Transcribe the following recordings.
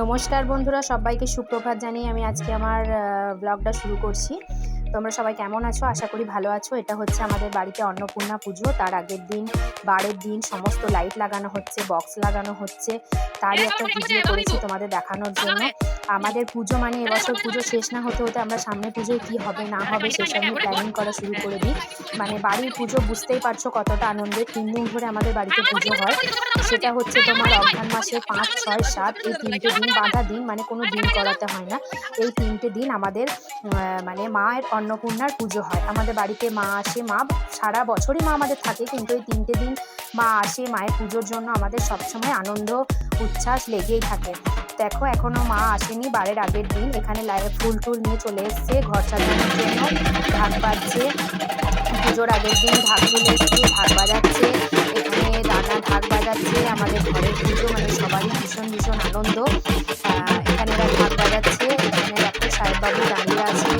নমস্কার বন্ধুরা, সবাইকে সুপ্রভাত জানিয়ে আমি আজকে আমার ব্লগটা শুরু করছি। তোমরা সবাই কেমন আছো? আশা করি ভালো আছো। এটা হচ্ছে আমাদের বাড়িতে অন্নপূর্ণা পুজো। তার আগের দিন, বারের দিন সমস্ত লাইট লাগানো হচ্ছে বক্স লাগানো হচ্ছে। তারই একটা ভিডিও করেছি তোমাদের দেখানোর জন্য। আমাদের পুজো মানে এবছর পুজো শেষ না হতে হতে আমরা সামনে পুজোয় কি হবে, না হবে সেসব নিয়ে প্ল্যানিং করা শুরু করে দিই। মানে বাড়ির পুজো বুঝতেই পারছ কতটা আনন্দের তিন দিন ধরে আমাদের বাড়িতে পুজো হয়। সেটা হচ্ছে তোমার অঘ্রান মাসে পাঁচ, ছয়, সাত, এই তিনটে দিন বাঁধা দিন মানে কোনো দিন করাতে হয় না। এই তিনটে দিন আমাদের মানে মায়ের অন্নপূর্ণার পুজো হয়। আমাদের বাড়িতে মা আসে, মা সারা বছরই মা আমাদের থাকে, কিন্তু এই তিনটে দিন মা আসে মায়ের পুজোর জন্য আমাদের সবসময় আনন্দ, উচ্ছ্বাস লেগেই থাকে। দেখো, এখনও মা আসেনি। বারের আগের দিন এখানে ফুল টুল নিয়ে চলে এসছে, ঘর সাজানোর জন্য। ঢাক বাজছে। পুজোর আগের দিন ঢাক চলে এসছে, ঢাক বাজাচ্ছে। এখানে দাদা ঢাক বাজাচ্ছে। আমাদের ঘরের পুজো মানে সবারই ভীষণ ভীষণ আনন্দ। এখানে ঢাক বাজাচ্ছে। এখানে দেখো সাহেববাবু দাঁড়িয়ে আছে।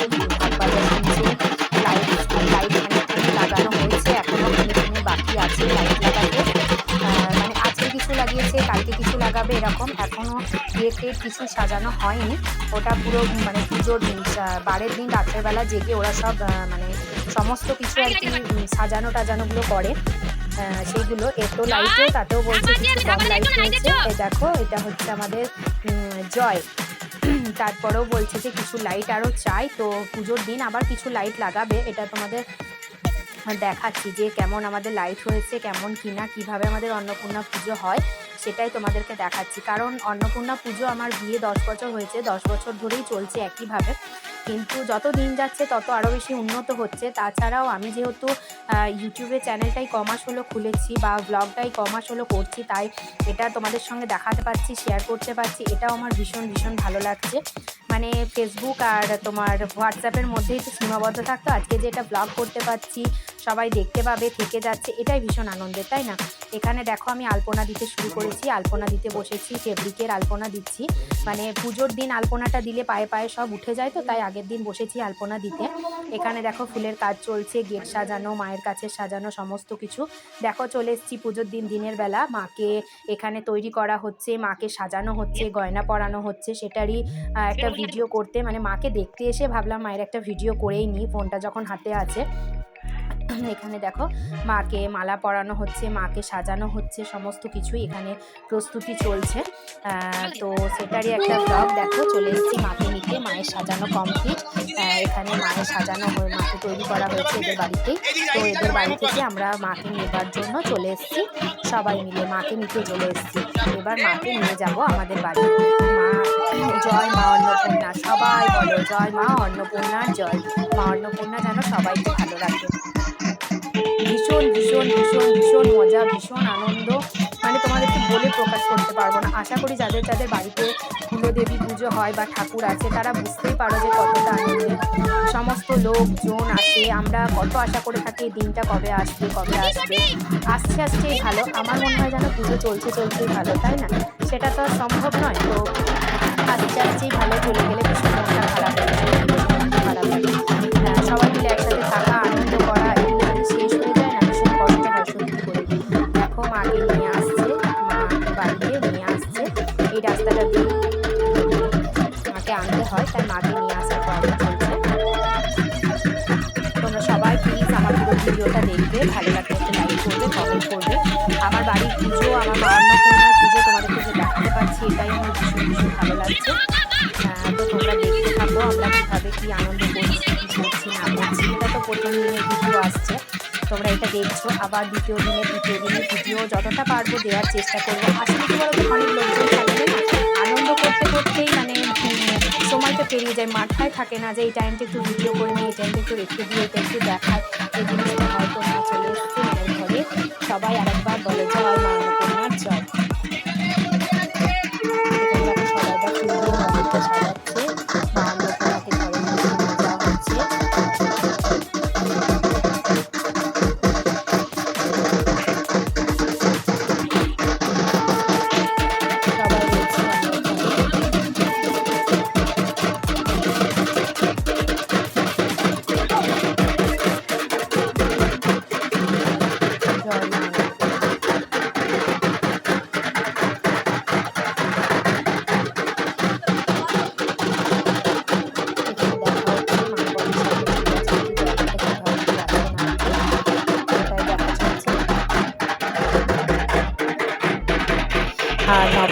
লাগাবে এরকম এখনও টেট কিছু সাজানো হয়নি। ওটা পুরো মানে পুজোর দিন বারের দিন রাত্রেবেলা জেগে ওরা সব মানে সমস্ত কিছু আর কি সাজানো টাজানোগুলো করে। সেইগুলো এত লাইটও তাতেও বলছে কিছু কম লাইট হয়েছে দেখো এটা হচ্ছে আমাদের জয়। তারপরেও বলছে যে কিছু লাইট আরও চাই তো পুজোর দিন আবার কিছু লাইট লাগাবে এটা তোমাদের দেখাচ্ছি যে কেমন আমাদের লাইট হয়েছে কেমন কিনা কীভাবে আমাদের অন্নপূর্ণা পুজো হয়। সেটাই তোমাদেরকে দেখাচ্ছি। কারণ অন্নপূর্ণা পুজো আমার বিয়ে দশ বছর হয়েছে, দশ বছর ধরেই চলছে একইভাবে। কিন্তু যত দিন যাচ্ছে, তত আরও বেশি উন্নত হচ্ছে। তাছাড়াও আমি যেহেতু ইউটিউবে চ্যানেলটাই কমাস হলো খুলেছি বা ব্লগটাই কমাস হলো করছি, তাই এটা তোমাদের সঙ্গে দেখাতে পারছি শেয়ার করতে পারছি, এটাও আমার ভীষণ ভীষণ ভালো লাগছে। মানে ফেসবুক আর তোমার হোয়াটসঅ্যাপের মধ্যেই তো সীমাবদ্ধ থাকতো। আজকে যে এটা ব্লগ করতে পারছি, সবাই দেখতে পাবে, থেকে যাচ্ছে, এটাই ভীষণ আনন্দের, তাই না? এখানে দেখো আমি আলপনা দিতে শুরু করেছি, আলপনা দিতে বসেছি ফেব্রিকের আলপনা দিচ্ছি। মানে পুজোর দিন আলপনাটা দিলে পায়ে পায়ে সব উঠে যায় তো, তাই আগের দিন বসেছি আলপনা দিতে। এখানে দেখো ফুলের কাজ চলছে, গেট সাজানো, মায়ের কাছে সাজানো, সমস্ত কিছু। দেখো চলে এসেছি পুজোর দিন, দিনের বেলা। মাকে এখানে তৈরি করা হচ্ছে, মাকে সাজানো হচ্ছে, গয়না পরানো হচ্ছে, সেটারই একটা ভিডিও করতে মানে মাকে দেখতে এসে ভাবলাম মায়ের একটা ভিডিও করেই নিই, ফোনটা যখন হাতে আছে। এখানে দেখো মাকে মালা পরানো হচ্ছে, মাকে সাজানো হচ্ছে, সমস্ত কিছুই এখানে প্রস্তুতি চলছে। তো সেটারই একটা ব্লগ দেখো, চলে এসেছি মাকে নিতে, মায়ের সাজানো কমপ্লিট এখানে মায়ের সাজানো হয়ে, মাকে তৈরি করা হয়েছে এদের বাড়িতেই তো এদের বাড়ি থেকে আমরা মাকে নেবার জন্য চলে এসেছি, সবাই মিলে মাকে নিতে চলে এসেছি। এবার মাকে নিয়ে যাব আমাদের বাড়ি। মা, জয় মা অন্নপূর্ণা, সবাই বলো জয় মা অন্নপূর্ণার জয় মা অন্নপূর্ণা, যেন সবাইকে ভালো রাখে। ভীষণ ভীষণ মজা, ভীষণ আনন্দ। মানে তোমাদেরকে বলে প্রকাশ করতে পারব না। আশা করি যাদের যাদের বাড়িতে কুলদেবী পুজো হয় বা ঠাকুর আছে, তারা বুঝতেই পারো যে কতটা আনন্দের। সমস্ত লোকজন আসে। আমরা কত আশা করে থাকি দিনটা কবে আসবে কবে আসবে। আসছে, আসছেই ভালো। আমার মনে হয় যেন পুজো চলছে, চলছেই ভালো, তাই না? সেটা তো সম্ভব নয়। তো আসছে, আসছেই ভালো। চলে গেলে ভীষণ মনটা খারাপ লাগে খারাপ লাগে সবাই মিলে হয়, তাই মাকে নিয়ে আসার পর্ব চলছে। তোমরা সবাই প্লিজ আমার পুরো ভিডিওটা দেখবে, ভালো লাগলে একটু লাইক করবে কমেন্ট করবে। আমার বাড়ির পুজো, আমার মা অন্নপূর্ণার পুজো তোমাদেরকে যে দেখাতে পারছি, এটাই আমার ভীষণ ভীষণ ভালো লাগছে। তো তোমরা দেখতে থাকো, আমরা কীভাবে কী আনন্দ করছি, কী করছি, না করছি, এটা তো প্রথম দিনের ভিডিও আসছে। তোমরা এটা দেখছ, আবার দ্বিতীয় দিনে, তৃতীয় দিনে ভিডিও যতটা পারব দেওয়ার চেষ্টা করব। আসলে কি বলতো অনেক লোকজন থাকবে। আনন্দ করতে করতেই মানে সময়টা পেরিয়ে যায়, মাথায় থাকে না যে এই টাইমটা একটু ভিডিও করে নিই, এই টাইমটা একটু রেখে দিই এটা একটু দেখায় এই জিনিসটা হয়তো না চলে এসেছে ঘরে। সবাই আরেকবার বলে, জয় মা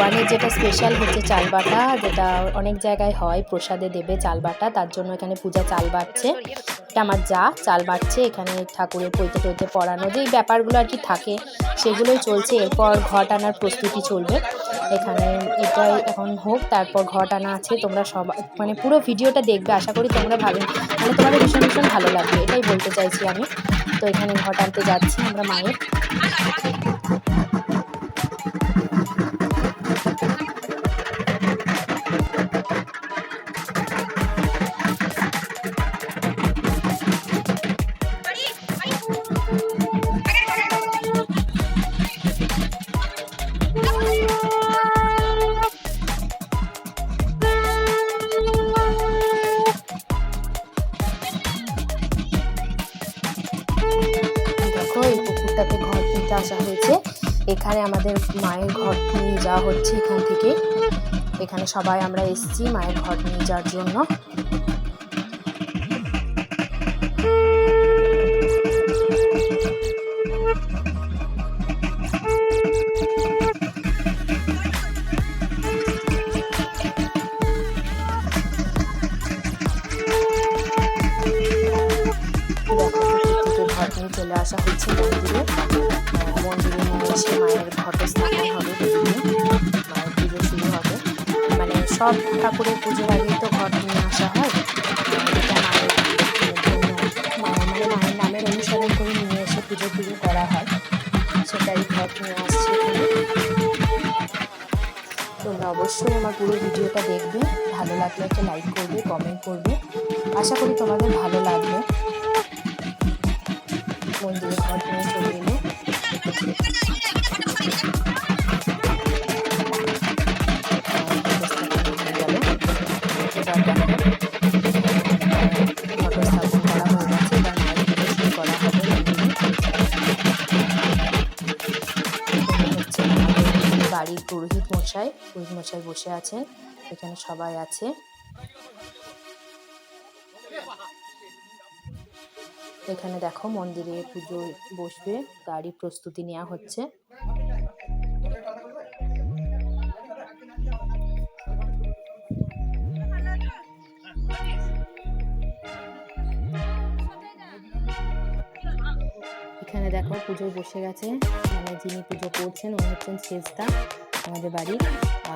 আর যেটা স্পেশাল হচ্ছে চাল বাটা, যেটা অনেক জায়গায় হয়, প্রসাদে দেবে চাল বাটা, তার জন্য এখানে পূজা চাল বাটছে এটা আমার যা, চাল বাটছে এখানে ঠাকুরের পৈতে টইতে পড়ানো যে ব্যাপারগুলো আর কি থাকে, সেগুলোই চলছে। এরপর ঘট আনার প্রস্তুতি চলবে। এখানে এটাই এখন হোক, তারপর ঘট আনা আছে, তোমরা সবাই মানে পুরো ভিডিওটা দেখবে, আশা করি তোমরা ভালো মানে তোমাদের ভীষণ ভীষণ ভালো লাগবে, এটাই বলতে চাইছি আমি। তো এখানে ঘট আনতে যাচ্ছি আমরা মায়ের। কিনতে আসা হয়েছে। এখানে আমাদের মায়ের ঘর নিয়ে যাওয়া হচ্ছে এখান থেকে। এখানে সবাই আমরা এসেছি মায়ের ঘর নিয়ে যাওয়ার জন্য। ঘট স্থাপন হবে মায়ের পুজো শুরু হবে। মানে সব ঠাকুরের পুজোর আগেই তো ঘট নিয়ে আসা হয়। মানে নামের অনুসরণ করে নিয়ে এসে পুজো পুজো করা হয়। সেটাই ঘট নিয়ে আসছে তোমরা অবশ্যই আমার পুরো ভিডিওটা দেখবে। ভালো লাগলে একটা লাইক করবে কমেন্ট করবে। আশা করি তোমাদের ভালো লাগবে। মন্দিরে ঘর নিয়ে চলে এলো। বাড়ির পুরোহিত মশাই পুরোহিত মশাই বসে আছেন, এখানে সবাই আছে। এখানে দেখো মন্দিরে পুজো বসবে, গাড়ি প্রস্তুতি নেওয়া হচ্ছে। এখানে দেখো পুজো বসে গেছে। মানে যিনি পুজো করছেন উনি হচ্ছেন শেষদা আমাদের বাড়ির।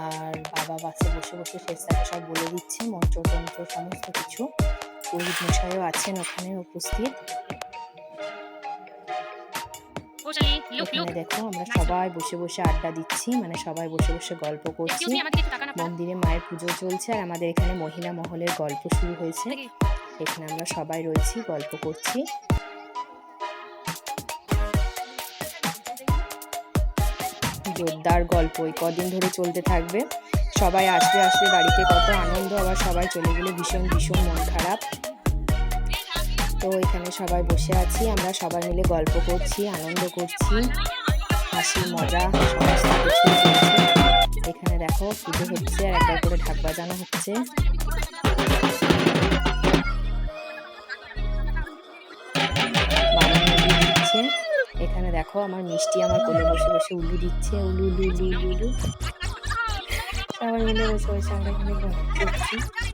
আর বাবা বাসে বসে বসে শেষদাকে সব বলে দিচ্ছে মন্ত্র তন্ত্র সমস্ত কিছু। পুরোহিত মশাইও আছেন ওখানে উপস্থিত। এখানে দেখো আমরা সবাই বসে বসে আড্ডা দিচ্ছি মানে সবাই বসে বসে গল্প করছি। মন্দিরে মায়ের পুজো চলছে আর আমাদের এখানে মহিলা মহলের গল্প শুরু হয়েছে। এখানে আমরা সবাই রয়েছি গল্প করছি। জোরদার গল্প। এই কদিন ধরে চলতে থাকবে। সবাই আসবে আসবে বাড়িতে কত আনন্দ, আবার সবাই চলে গেলে ভীষণ ভীষণ মন খারাপ। তো এখানে সবাই বসে আছি, আমরা সবাই মিলে গল্প করছি, আনন্দ করছি, হাসি, মজা এখানে দেখো, পুজো হচ্ছে আর একবার করে ঢাক বাজানো হচ্ছে। এখানে দেখো আমার মিষ্টি আমার কোলে বসে বসে উলু দিচ্ছে উলু উলু উলু উলু সবাই মিলে বসে বসে আমরা এখানে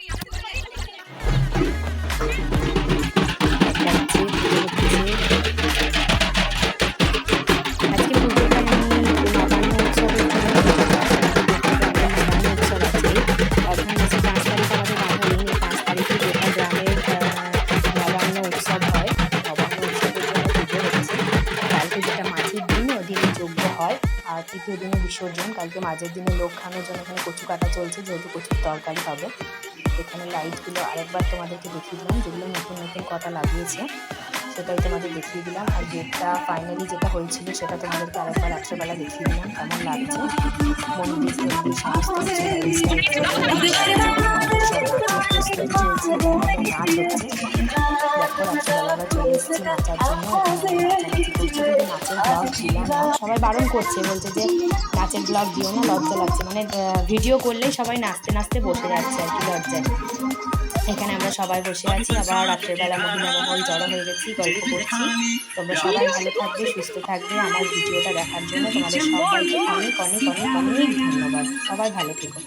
আর দিনে বিসর্জন, কালকে মাঝের দিনে লোক খানোর জন্য এখানে কচু কাটা চলছে, যেহেতু কচুর তরকারি পাবে এখানে লাইটগুলো আরেকবার তোমাদেরকে দেখিয়ে দিলাম, যেগুলো নতুন নতুন কটা লাগিয়েছে। সেটাই তোমাদের দেখিয়ে দিলাম। আর গেটটা ফাইনালি যেটা হয়েছিল সেটা তোমাদেরকে আরেকবার রাত্রেবেলা দেখিয়ে দিলাম, কেমন লাগছে। নাচার জন্য নাচের সবাই বারণ করছে, বলছে যে নাচের ব্লগ দিও না, লজ্জা লাগছে। মানে ভিডিও করলেই সবাই নাচতে নাচতে বসে যাচ্ছে আর কি, লজ্জায়। এখানে আমরা সবাই বসে আছি। আবার রাত্রেবেলা মহিলা মহল জড়ো হয়ে গেছি গল্প করছি। তোমরা সবাই ভালো থাকবে সুস্থ থাকবে। আমার ভিডিওটা দেখার জন্য তোমাদের সবাইকে অনেক অনেক অনেক অনেক ধন্যবাদ। সবাই ভালো থেকো।